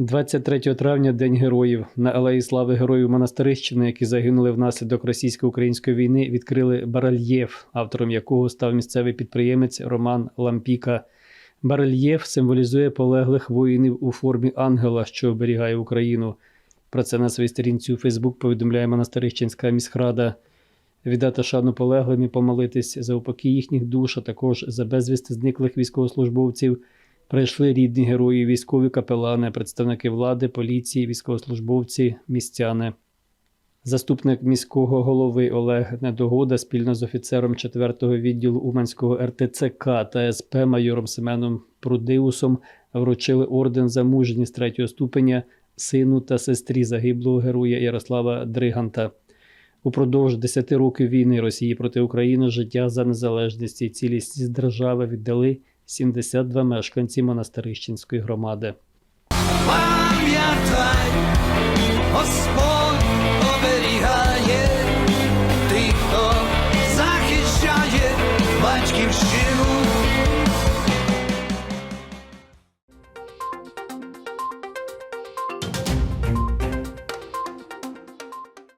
23 травня День героїв. На Алеї Слави Героїв Монастирищини, які загинули внаслідок російсько-української війни, відкрили барельєф, автором якого став місцевий підприємець Роман Лампіка. Барельєф символізує полеглих воїнів у формі ангела, що оберігає Україну. Про це на своїй сторінці у Фейсбук повідомляє Монастирищенська міськрада. Віддати шану полеглим і помолитись за упокій їхніх душ, а також за безвісти зниклих військовослужбовців. Прийшли рідні герої, військові капелани, представники влади, поліції, військовослужбовці, містяни. Заступник міського голови Олег Недогода спільно з офіцером 4-го відділу Уманського РТЦК та СП майором Семеном Прудиусом вручили орден за мужність третього ступеня сину та сестрі загиблого героя Ярослава Дриганта. Упродовж 10 років війни Росії проти України життя за незалежність і цілісність держави віддали 72 мешканці Монастирищенської громади. Пам'ятай, Господь оберігає тих, хто захищає батьківщину.